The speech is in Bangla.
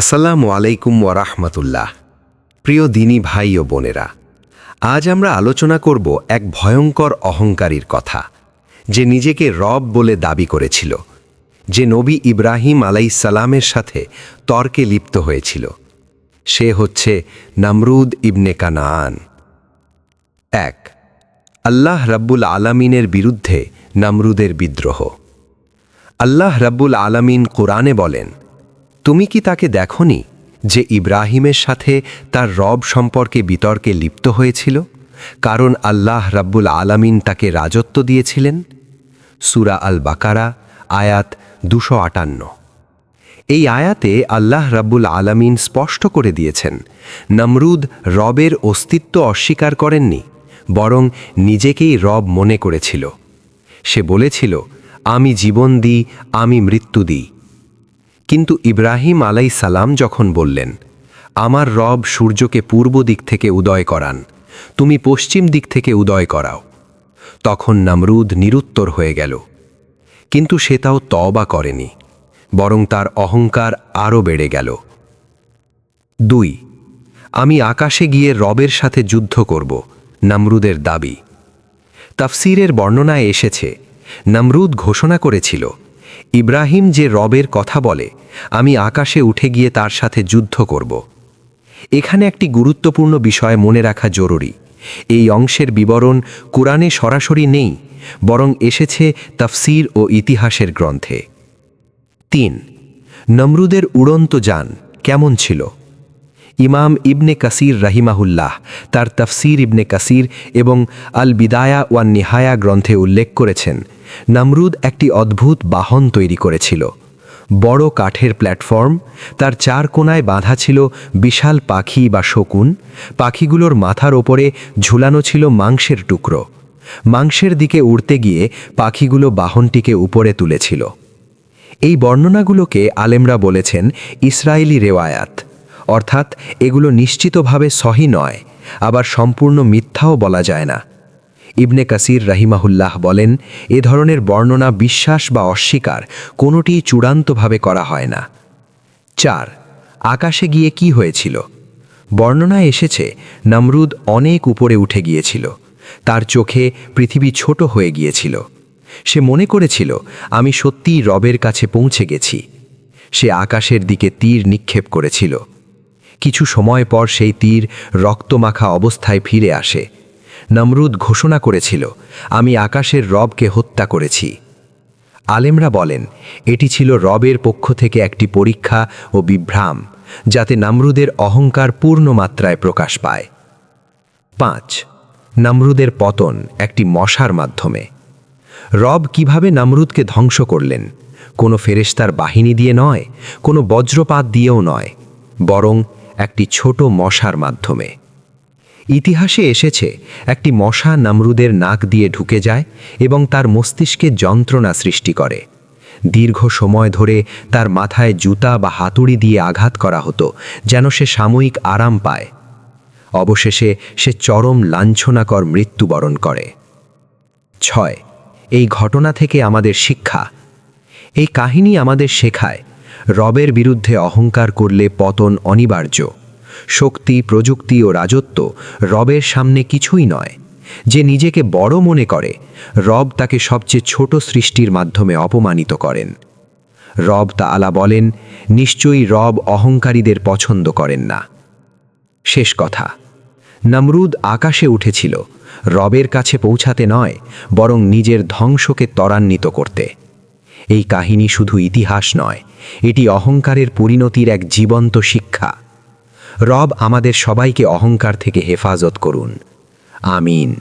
আসসালামু আলাইকুম ওয়ারাহমাতুল্লাহ প্রিয় দিনী ভাই ও বোনেরা, আজ আমরা আলোচনা করব এক ভয়ঙ্কর অহংকারীর কথা, যে নিজেকে রব বলে দাবি করেছিল, যে নবী ইব্রাহিম আলাইসালামের সাথে তর্কে লিপ্ত হয়েছিল। সে হচ্ছে নামরুদ ইবনে কানান। এক, আল্লাহ রাব্বুল আলামিনের বিরুদ্ধে নামরুদের বিদ্রোহ। আল্লাহ রাব্বুল আলামিন কোরআনে বলেন তুমি কি তাকে দেখনি যে ইব্রাহিমের সাথে তার রব সম্পর্কে বিতর্কে লিপ্ত হয়েছিল, কারণ আল্লাহ রাব্বুল আলামিন তাকে রাজত্ব দিয়েছিলেন? সুরা আল বাকারা আয়াত দুশো আটান্ন। এই আয়াতে আল্লাহ রাব্বুল আলামিন স্পষ্ট করে দিয়েছেন, নমরুদ রবের অস্তিত্ব অস্বীকার করেননি, বরং নিজেকেই রব মনে করেছিল। সে বলেছিল, আমি জীবন দিই, আমি মৃত্যু দিই। কিন্তু ইব্রাহিম আলাই সালাম যখন বললেন, আমার রব সূর্যকে পূর্ব দিক থেকে উদয় করান, তুমি পশ্চিম দিক থেকে উদয় করাও। তখন নামরুদ নিরুত্তর হয়ে গেল। কিন্তু সে তাও তবা করেনি, বরং তার অহংকার আরও বেড়ে গেল। দুই, আমি আকাশে গিয়ে রবের সাথে যুদ্ধ করব, নামরুদের দাবি। তাফসিরের বর্ণনায় এসেছে, নামরুদ ঘোষণা করেছিল ইব্রাহিম যে রবের কথা বলে, আমি আকাশে উঠে গিয়ে তার সাথে যুদ্ধ করব। এখানে একটি গুরুত্বপূর্ণ বিষয় মনে রাখা জরুরি। এই অংশের বিবরণ কোরআনে সরাসরি নেই, বরং এসেছে তাফসির ও ইতিহাসের গ্রন্থে। তিন, নমরুদের উড়ন্ত যান কেমন ছিল? ইমাম ইবনে কাসির রাহিমাহুল্লাহ, তার তফসির ইবনে কাসির এবং আল বিদায়া ওয়ান নিহায়া গ্রন্থে উল্লেখ করেছেন, নামরুদ একটি অদ্ভুত বাহন তৈরি করেছিল। বড় কাঠের প্ল্যাটফর্ম, তার চার কোনায় বাঁধা ছিল বিশাল পাখি বা শকুন, পাখিগুলোর মাথার ওপরে ঝুলানো ছিল মাংসের টুকরো। মাংসের দিকে উড়তে গিয়ে পাখিগুলো বাহনটিকে উপরে তুলেছিল। এই বর্ণনাগুলোকে আলেমরা বলেছেন ইসরায়েলি রেওয়ায়াত। অর্থাৎ এগুলো নিশ্চিতভাবে সহি নয়, আবার সম্পূর্ণ মিথ্যাও বলা যায় না। ইবনে কাসির রাহিমাহুল্লাহ বলেন, এ ধরনের বর্ণনা বিশ্বাস বা অস্বীকার কোনোটিই চূড়ান্তভাবে করা হয় না। চার, আকাশে গিয়ে কি হয়েছিল? বর্ণনায় এসেছে, নমরুদ অনেক উপরে উঠে গিয়েছিল। তার চোখে পৃথিবী ছোট হয়ে গিয়েছিল। সে মনে করেছিল, আমি সত্যিই রবের কাছে পৌঁছে গেছি। সে আকাশের দিকে তীর নিক্ষেপ করেছিল। কিছু সময় পর সেই তীর রক্তমাখা অবস্থায় ফিরে আসে। নমরুদ ঘোষণা করেছিল, আমি আকাশের রবকে হত্যা করেছি। আলেমরা বলেন, এটি ছিল রবের পক্ষ থেকে একটি পরীক্ষা ও বিভ্রাম, যাতে নামরুদের অহংকার পূর্ণ মাত্রায় প্রকাশ পায়। পাঁচ, নামরুদের পতন একটি মশার মাধ্যমে। রব কীভাবে নামরুদকে ধ্বংস করলেন? কোনো ফেরেস্তার বাহিনী দিয়ে নয়, কোনো বজ্রপাত দিয়েও নয়, বরং একটি ছোট মশার মাধ্যমে। ইতিহাসে এসেছে, একটি মশা নামরুদের নাক দিয়ে ঢুকে যায় এবং তার মস্তিষ্কে যন্ত্রণা সৃষ্টি করে। দীর্ঘ সময় ধরে তার মাথায় জুতা বা হাতুড়ি দিয়ে আঘাত করা হতো, যেন সে সাময়িক আরাম পায়। অবশেষে সে চরম লাঞ্ছনাকর মৃত্যুবরণ করে। ছয়, এই ঘটনা থেকে আমাদের শিক্ষা। এই কাহিনী আমাদের শেখায় রবের বিরুদ্ধে অহংকার করলে পতন অনিবার্য। শক্তি, প্রযুক্তি ও রাজত্ব রবের সামনে কিছুই নয়। যে নিজেকে বড় মনে করে, রব তাকে সবচেয়ে ছোট সৃষ্টির মাধ্যমে অপমানিত করেন। রব তা আলা বলেন, নিশ্চয়ই রব অহংকারীদের পছন্দ করেন না। শেষ কথা। নমরুদ আকাশে উঠেছিল, রবের কাছে পৌঁছাতে নয়, বরং নিজের ধ্বংসকে ত্বরান্বিত করতে। এই কাহিনী শুধু ইতিহাস নয় এটি অহংকারের পরিণতির এক জীবন্ত শিক্ষা। রব আমাদের সবাইকে অহংকার থেকে হেফাজত করুন। আমিন।